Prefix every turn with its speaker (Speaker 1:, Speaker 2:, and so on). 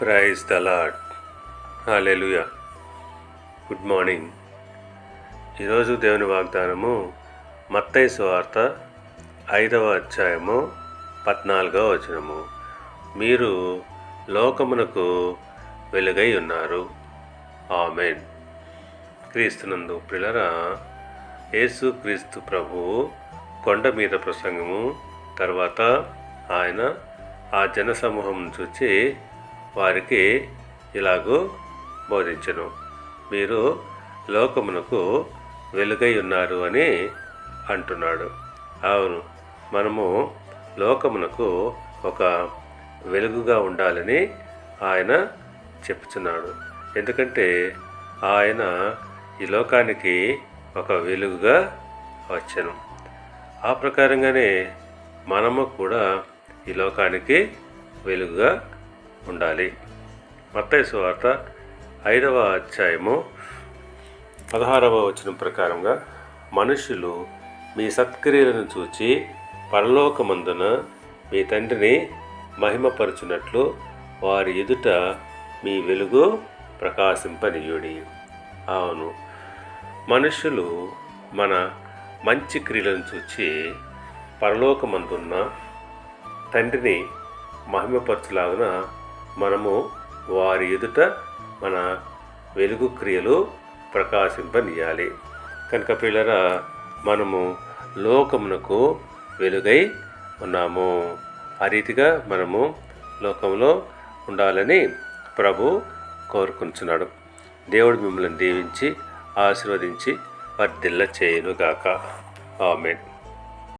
Speaker 1: Praise the lord hallelujah good morning ఈరోజు దేవుని వాగ్దానము మత్తయ్య సువార్త ఐదవ అధ్యాయము పద్నాలుగవ వచనము. మీరు లోకమునకు వెలుగై ఉన్నారు. ఆమెన్. క్రీస్తునందు పిల్లరా యేసు క్రీస్తు ప్రభువు కొండ మీద ప్రసంగము తర్వాత ఆయన ఆ జనసమూహం చూచి వారికి ఇలాగూ బోధించను. మీరు లోకమునకు వెలుగై ఉన్నారు అని అంటున్నాడు. అవును మనము లోకమునకు ఒక వెలుగుగా ఉండాలని ఆయన చెప్తున్నాడు ఎందుకంటే ఆయన ఈ లోకానికి ఒక వెలుగుగా వచ్చను. ఆ ప్రకారంగానే మనము కూడా ఈ లోకానికి వెలుగుగా ఉండాలి. మత్తైసు వార్త ఐదవ అధ్యాయము పదహారవ వచనం ప్రకారంగా మనుషులు మీ సత్క్రియలను చూచి పరలోకమందున మీ తండ్రిని మహిమపరచునట్లు వారి ఎదుట మీ వెలుగు ప్రకాశింపనీయుడి. అవును మనుషులు మన మంచి క్రియలను చూచి పరలోకమందున్న తండ్రిని మహిమపరచులాగున మనము వారి ఎదుట మన వెలుగు క్రియలు ప్రకాశింపనీయాలి. కనుక పిల్లరా మనము లోకమునకు వెలుగై ఉన్నాము. ఆ రీతిగా మనము లోకంలో ఉండాలని ప్రభు కోరుకుంటున్నాడు. దేవుడు మిమ్మల్ని దీవించి ఆశీర్వదించి వర్ధిల్ల చేయనుగాక ఆమెన్.